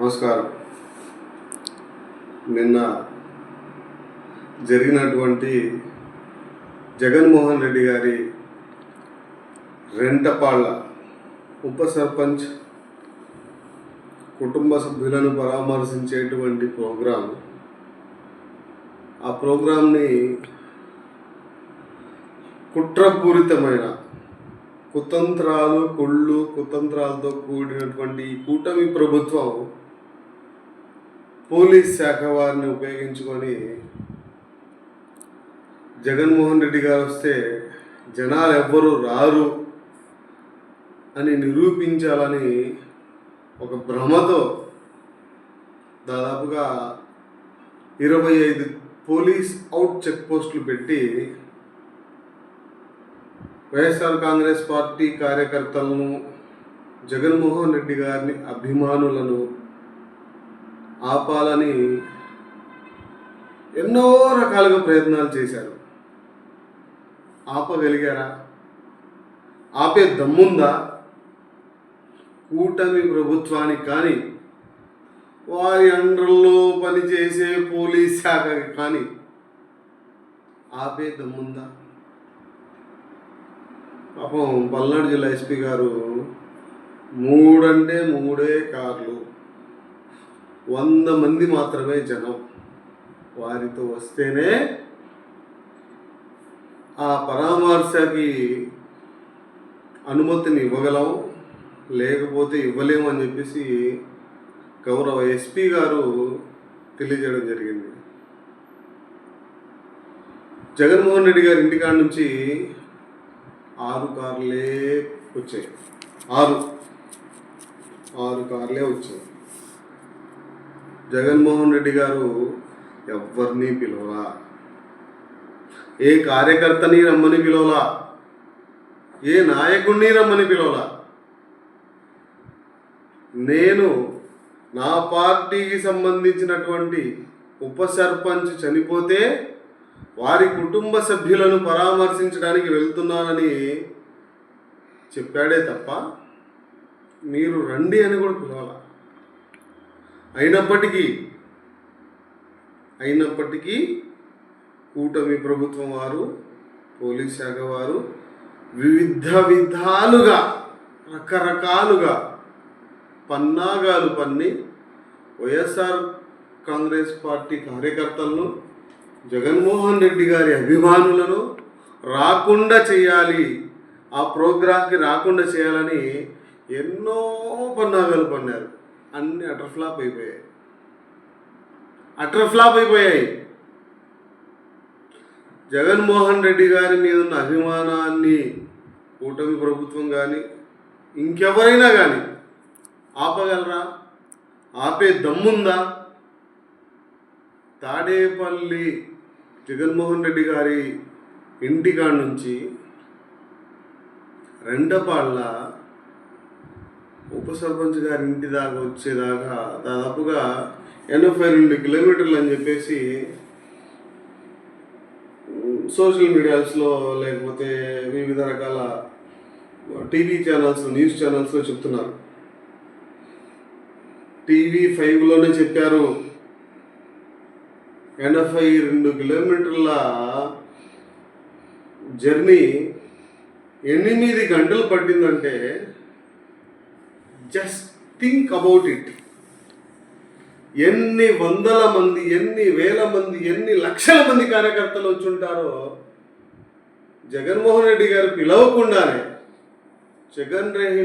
నమస్కారం. నిన్న జరిగినటువంటి జగన్మోహన్ రెడ్డి గారి రెంటపాళ్ళ ఉప సర్పంచ్ కుటుంబ సభ్యులను పరామర్శించేటువంటి ప్రోగ్రాం. ఆ ప్రోగ్రాంని కుట్రపూరితమైన కుతంత్రాలు కుళ్ళు కుతంత్రాలతో కూడినటువంటి ఈ కూటమి ప్రభుత్వం పోలీస్ శాఖ వారిని ఉపయోగించుకొని జగన్మోహన్ రెడ్డి గారు వస్తే జనాలు ఎవ్వరూ రారు అని నిరూపించాలని ఒక భ్రమతో దాదాపుగా ఇరవై ఐదు పోలీస్ అవుట్ చెక్ పోస్టులు పెట్టి వైఎస్ఆర్ కాంగ్రెస్ పార్టీ కార్యకర్తలను జగన్మోహన్ రెడ్డి గారిని అభిమానులను ఆపాలని ఎన్నో రకాలుగా ప్రయత్నాలు చేశారు. ఆపగలిగారా? ఆపే దమ్ముందా? కూటమి ప్రభుత్వానికి కానీ వారి అండర్లో పనిచేసే పోలీస్ శాఖకి కానీ ఆపే దమ్ముందా? పాపం పల్నాడు జిల్లా ఎస్పీ గారు మూడంటే మూడే కార్లు. వంద మంది మాత్రమే జనం. వారితో వస్తేనే ఆ పరామర్శకి అనుమతిని ఇవ్వగలం లేకపోతే ఇవ్వలేము అని చెప్పేసి గౌరవ ఎస్పీ గారు తెలియజేయడం జరిగింది. జగన్మోహన్ రెడ్డి గారి ఇంటికాడ నుంచి ఆరు కార్లే వచ్చాయి. ఆరు. ఆరు కార్లే వచ్చాయి. జగన్మోహన్ రెడ్డి గారు ఎవరిని పిలవరా ఏ కార్యకర్తని రమ్మని పిలవలా? ఏ నాయకుడిని రమ్మని పిలవలా? నేను నా పార్టీకి సంబంధించినటువంటి ఉప సర్పంచ్ చనిపోతే వారి కుటుంబ సభ్యులను పరామర్శించడానికి వెళ్తున్నానని చెప్పాడే తప్ప మీరు రండి అని కూడా పిలవాలా? అయినప్పటికీ అయినప్పటికీ కూటమి ప్రభుత్వం వారు పోలీస్ శాఖ వారు వివిధ విధాలుగా రకరకాలుగా పన్నాగాలు పన్ని వైఎస్ఆర్ కాంగ్రెస్ పార్టీ కార్యకర్తలను జగన్మోహన్ రెడ్డి గారి అభిమానులను రాకుండా చేయాలి. ఆ ప్రోగ్రాంకి రాకుండా చేయాలని ఎన్నో పన్నాగాలు పన్నారు. అన్ని అటర్ ఫ్లాప్ అయిపోయాయి. అటర్ ఫ్లాప్ అయిపోయాయి. జగన్మోహన్ రెడ్డి గారి మీద ఉన్న అభిమానాన్ని కూటమి ప్రభుత్వం కానీ ఇంకెవరైనా కానీ ఆపగలరా? ఆపే దమ్ముందా? తాడేపల్లి జగన్మోహన్ రెడ్డి గారి ఇంటికాడ నుంచి రెండపాళ్ళ ఉప సర్పంచ్ గారి ఇంటి దాకా వచ్చేదాకా దాదాపుగా ఎనభై రెండు కిలోమీటర్లు అని చెప్పేసి సోషల్ మీడియాస్లో లేకపోతే వివిధ రకాల టీవీ ఛానల్స్ న్యూస్ ఛానల్స్లో చెప్తున్నారు. టీవీ ఫైవ్లోనే చెప్పారు. ఎనభై రెండు కిలోమీటర్ల జర్నీ ఎనిమిది గంటలు పట్టిందంటే జస్ట్ థింక్ అబౌట్ ఇట్ ఎన్ని వందల మంది ఎన్ని వేల మంది ఎన్ని లక్షల మంది కార్యకర్తలు వచ్చి ఉంటారో జగన్మోహన్ రెడ్డి గారు పిలవకుండానే జగన్ రెడ్డి